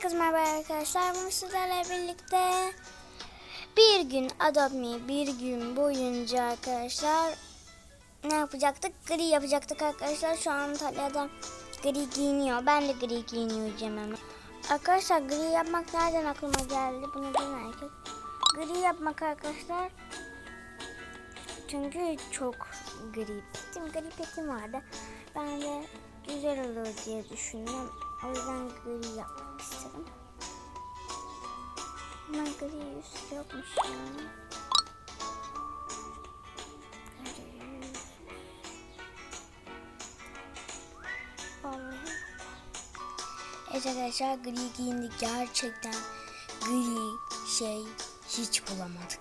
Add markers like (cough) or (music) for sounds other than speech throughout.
Herkese merhaba arkadaşlar. Bugün sizlerle birlikte bir gün Adobe bir gün boyunca arkadaşlar ne yapacaktık? Gri yapacaktık arkadaşlar. Şu an Talya'da gri giyiniyor. Ben de gri giyineceğim hemen. Arkadaşlar gri yapmak nereden aklıma geldi? Bunu herkes. Gri yapmak arkadaşlar çünkü çok gri petim, gri petim vardı. Ben de güzel olur diye düşündüm. O yüzden gri yapmak istedim. Ama gri üst yokmuş ya. Gri yüz. Vallahi. Evet arkadaşlar gri giyindik. Gerçekten gri şey hiç bulamadık.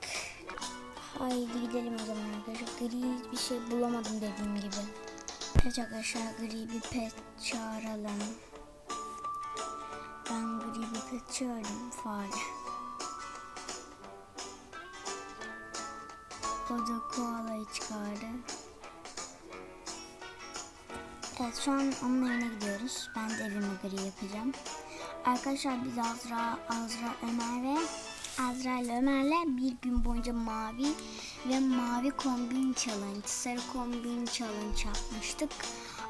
Haydi gidelim o zaman arkadaşlar. Gri bir şey bulamadım dediğim gibi. Evet arkadaşlar gri bir pet çağıralım. Ben gri bir pet çağırdım. Fare. O da koalayı çıkardı. Evet şu an onun evine gidiyoruz. Ben de evime gri yapacağım. Arkadaşlar biz Azra, Azra, Ömer ve Azra ile Ömer'le bir gün boyunca mavi ve mavi kombin challenge, sarı kombin challenge yapmıştık.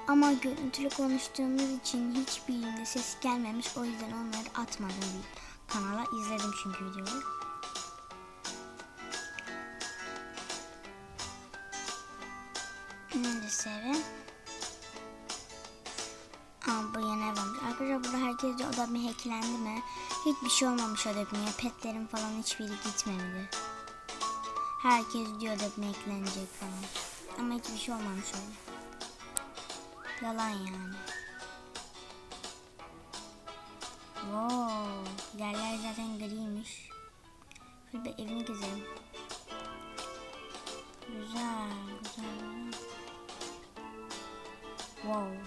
Ama görüntülü konuştuğumuz için hiçbirinde ses gelmemiş. O yüzden onları atmadım bir kanala. izledim çünkü videoyu. Neresi evi? Aa, bu yeni ev olmuş. Arkadaşlar burada herkes diyor odam hacklendi mi? Hiçbir şey olmamış odamya. Petlerin falan hiçbiri gitmedi. Herkes diyor odam hacklenecek falan. Ama hiçbir şey olmamış öyle. Yalan yani. Wow, yerler zaten griymiş. Şöyle bir evini gezelim. Güzel, güzel. Wow.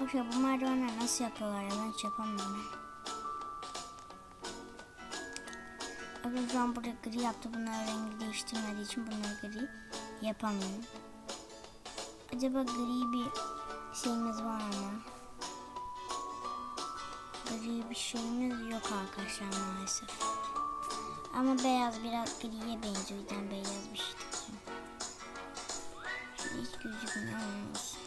Bakın bu merdivenler nasıl yapıyorlar ya ben hiç yapamıyorum. Bakın şu an burada gri yaptı. Bunlar rengi değiştirmediği için bunları gri yapamıyorum. Acaba gri bir şeyimiz var mı? Gri bir şeyimiz yok arkadaşlar maalesef. Ama beyaz biraz griye benziyor. Yüzden beyaz bir şey takıyorum. Şimdi hiç gözükmüyor olmasın.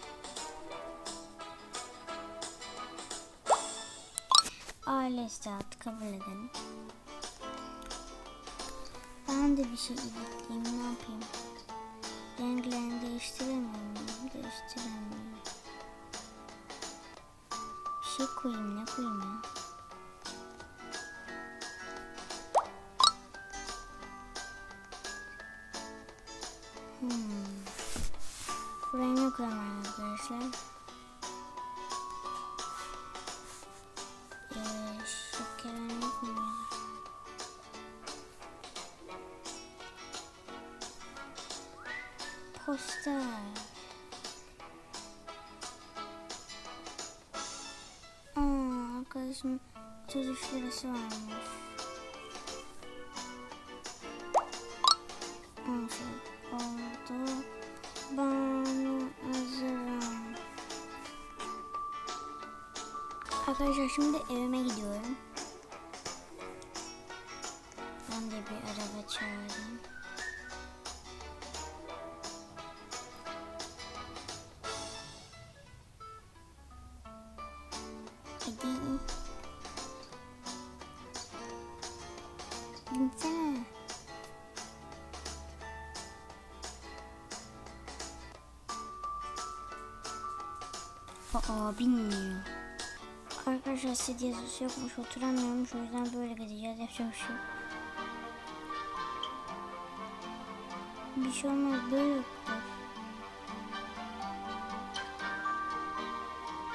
Aile istihatı kabul edelim. Ben de bir şey editleyeyim ne yapayım? Renklerini değiştiremiyorum. Değiştiremiyorum. Bir şey koyayım ne koyayım ya? Hmm. Buraya ne koyayım arkadaşlar? Ee, şekerim yok Poster. Aa, arkadaşım 33 lirası varmış. Nasıl oldu? Ben hazırım. Arkadaşlar şimdi evime gidiyorum. Ben de bir araba çağırayım. Aa binmiyor. Arkadaşlar sit yazısı yokmuş oturamıyormuş o yüzden böyle gideceğiz yapacak bir şey. Bir şey olmaz böyle.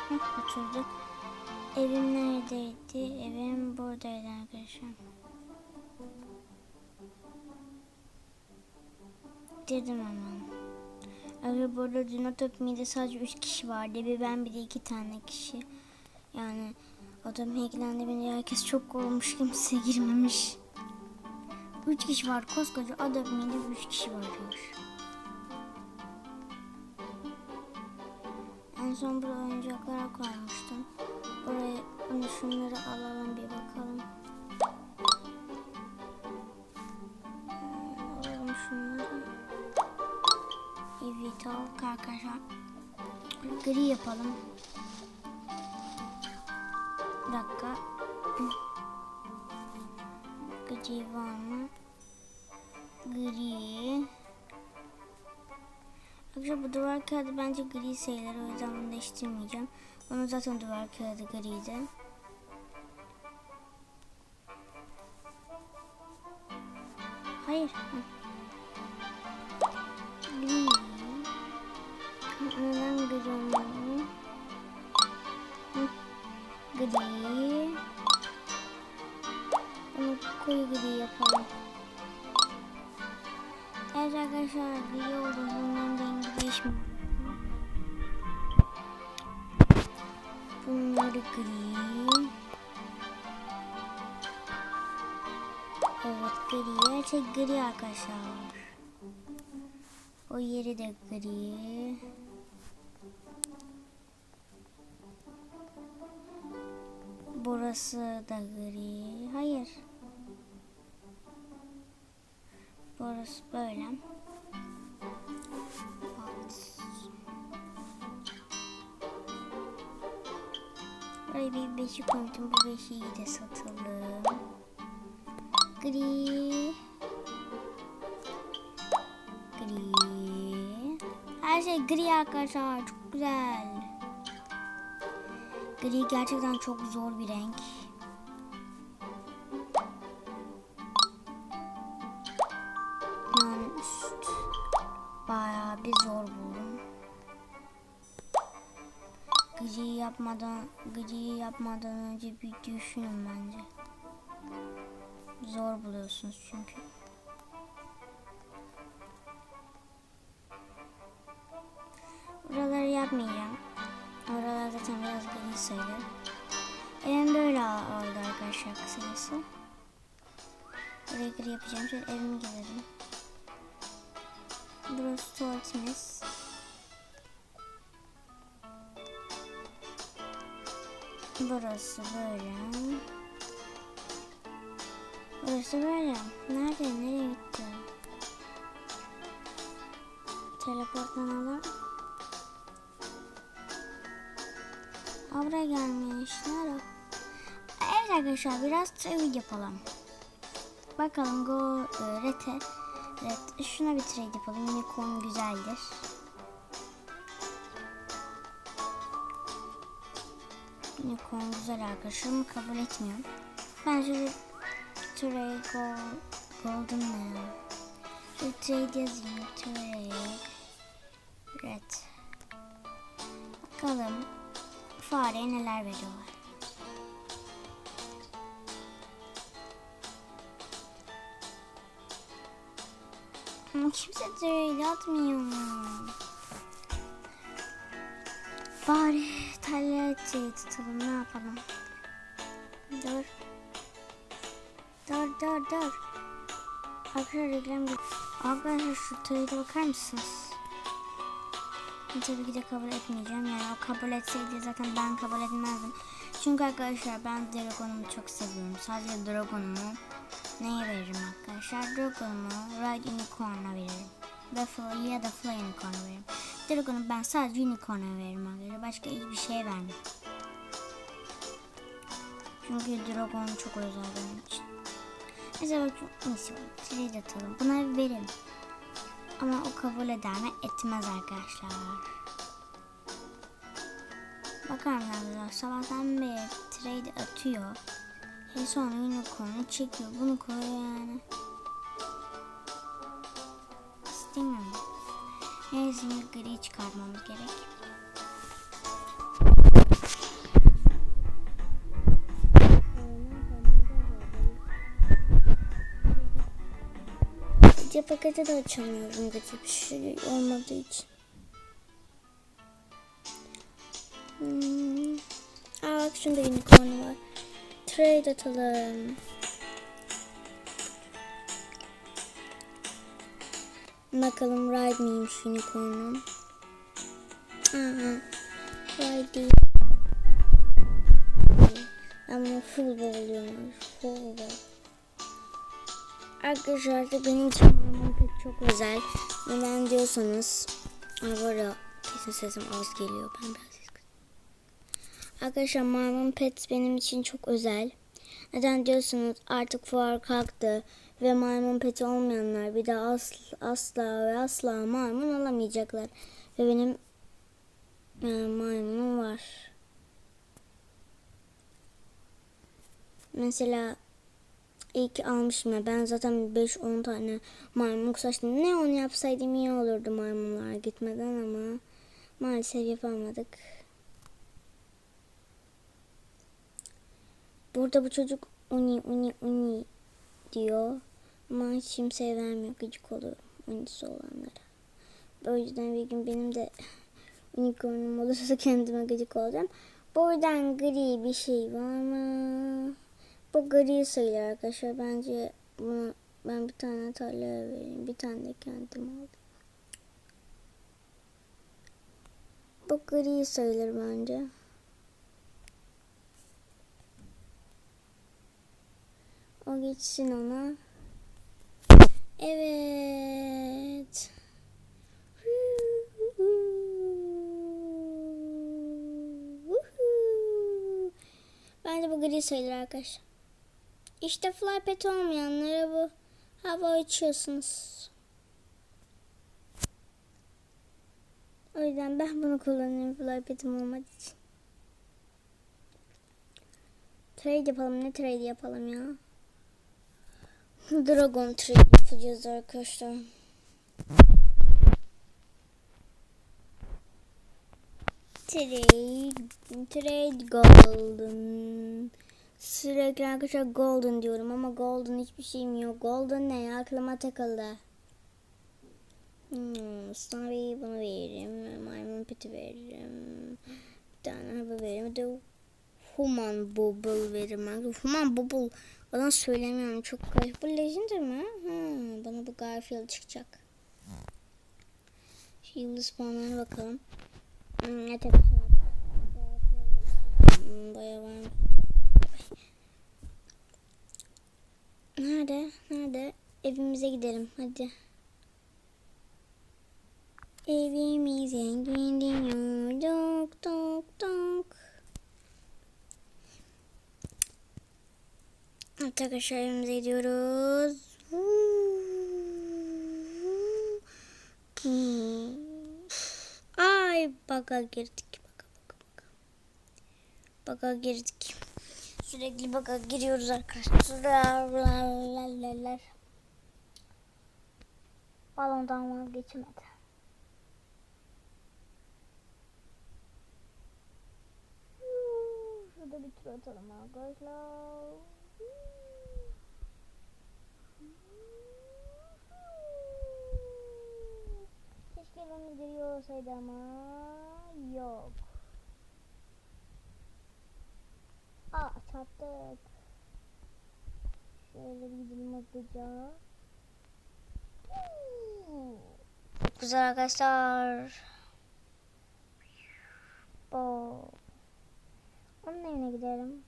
Heh, oturduk. Evim neredeydi? Evim buradaydı arkadaşlar. Dedim hemen. Aga burada Dinotop Me'de sadece 3 kişi vardı. Bir ben bir de 2 tane kişi. Yani adam hacklendi bence herkes çok olmuş kimse girmemiş. 3 kişi var koskoca Adobe Me'de 3 kişi varmış. En son burada oyuncaklara koymuştum. Oraya hani şunları alalım bir bakalım. Alalım şunları. Evet al arkadaşlar. Gri yapalım. Bir dakika. Gri var mı? Gri. Arkadaşlar bu duvar kağıdı bence gri sayılır. O yüzden bunu değiştirmeyeceğim. Bunun zaten duvar kağıdı griydi. Gri. Arkadaşlar. O yeri de gri. Burası da gri. Hayır. Burası böyle. Buraya bir beşi koydum. Bu beşiyi de satalım. Gri. Her şey gri arkadaşlar. Çok güzel. Gri gerçekten çok zor bir renk. Bayağı bir zor buldum. Gri yapmadan gri yapmadan önce bir düşünün bence. Zor buluyorsunuz çünkü. Yapmayacağım. Oralar zaten biraz gri sayılır. Evim böyle oldu arkadaşlar kısacası. Buraya gri yapacağım. Şöyle evime gelelim. Burası tuvaletimiz. Burası böyle. Burası böyle. Nerede? Nereye gitti? Teleporttan buraya gelmiş. Nerede? Evet arkadaşlar biraz trade yapalım. Bakalım go e, rete. Evet şuna bir trade yapalım. Unicorn güzeldir. Unicorn güzel arkadaşım kabul etmiyorum. Bence trade gold, golden ya? Şu trade yazayım. Trade red. Bakalım fareye neler veriyorlar. Kimse trade atmıyor. Bari taletçeyi tutalım ne yapalım. Dur. Dur dur dur. Arkadaşlar Arkadaşlar şu trade'e bakar mısınız? Tabii ki de kabul etmeyeceğim. Yani o kabul etseydi zaten ben kabul etmezdim. Çünkü arkadaşlar ben Dragon'umu çok seviyorum. Sadece Dragon'umu neye veririm arkadaşlar? Dragon'umu Ride Unicorn'a veririm. Ve ya da Fly Unicorn'a veririm. Dragon'u ben sadece Unicorn'a veririm arkadaşlar. Başka hiçbir şey vermem. Çünkü Dragon çok özel benim için. Mesela bak neyse trade atalım. Buna verelim. Ama o kabul eder mi? Etmez arkadaşlar. Bakar mısınız? Sabahtan beri trade atıyor. E sonra unicorn'u çekiyor. Bunu koyuyor yani. İstemiyorum. Neyse gri çıkarmamız gerek. Gece paketi de açamıyorum gece bir şey olmadığı için. Hmm. Aa bak şunda unicorn var. Trade atalım. Bakalım ride miymiş unicorn'um. Aha. Ride değil. Ama futbol diyorlar. Futbol. Arkadaşlar da benim için çok özel. Neden diyorsanız ya kesin sesim az geliyor. Ben biraz. Arkadaşlar maymun pet benim için çok özel. Neden diyorsanız artık fuar kalktı ve maymun peti olmayanlar bir daha asla, asla ve asla maymun alamayacaklar. Ve benim e, maymunum var. Mesela iyi ki almışım ya. Ben zaten 5-10 tane maymun saçtım. Ne onu yapsaydım iyi olurdu maymunlar gitmeden ama maalesef yapamadık. Burada bu çocuk uni uni uni diyor. Ama hiç kimseye vermiyor. Gıcık oluyorum unisi olanlara. O yüzden bir gün benim de (laughs) unicornum olursa (laughs) kendime gıcık olacağım. Buradan gri bir şey var mı? Bu gri sayılır arkadaşlar. Bence bunu ben bir tane tarlaya vereyim. Bir tane de kendim aldım. Bu gri sayılır bence. O geçsin ona. Evet. Bence bu gri sayılır arkadaşlar. İşte fly pet olmayanlara bu hava uçuyorsunuz. O yüzden ben bunu kullanıyorum fly petim olmadığı için. Trade yapalım. Ne trade yapalım ya? Dragon trade yapacağız arkadaşlar. Trade, trade golden. Sürekli arkadaşlar golden diyorum ama golden hiçbir şeyim yok. Golden ne ya? Aklıma takıldı. Hmm, bir bunu veririm. Maymun peti veririm. Bir tane araba veririm. Bir de human bubble veririm. Human bubble bana söylemiyorum. Çok garip. Bu legendary mi? Hmm, bana bu Garfield çıkacak. Yıldız puanlarına bakalım. Hmm, ne tabii. Hmm, bayağı var. Nerede? Nerede? Evimize gidelim. Hadi. Evimize gidiyor. Dok dok dok. Evet arkadaşlar evimize gidiyoruz. Ay baka girdik. Baka baka baka. Baka girdik. Sürekli baka giriyoruz arkadaşlar. Balondan vazgeçemedi. Şurada bir tur atalım arkadaşlar. Keşke evimiz giriyor olsaydı ama yok. Aa çarptık. Şöyle bir gidelim hızlıca. Çok güzel arkadaşlar. O. Onun evine gidelim.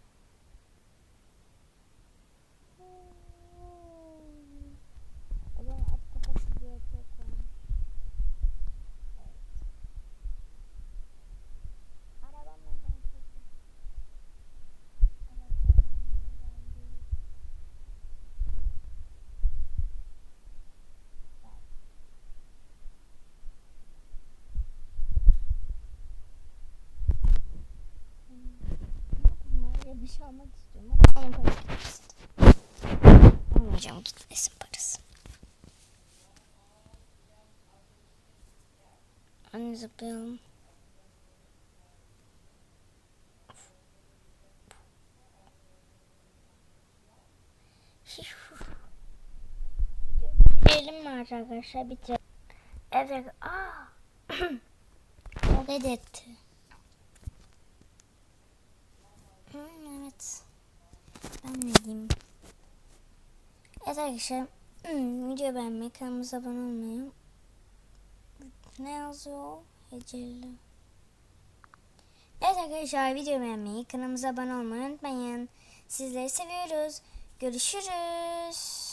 O zaman at kafası diye çok varmış. Evet. Arabam oradan çıktı. Evet, arabam geldi. Böyle bir şey almak istiyorum ama onun parası gitmesin. Almayacağım gitmesin parası. Anne zıplayalım. Bitirelim mi arkadaşlar? Bitirelim. Evet. Aa. (coughs) o etti. Hmm, evet. Ben ne diyeyim? Evet arkadaşlar. Hmm, video beğenmeyi, kanalımıza abone olmayı. Ne yazıyor? Heceli. Evet arkadaşlar video beğenmeyi, kanalımıza abone olmayı unutmayın. Sizleri seviyoruz. Görüşürüz.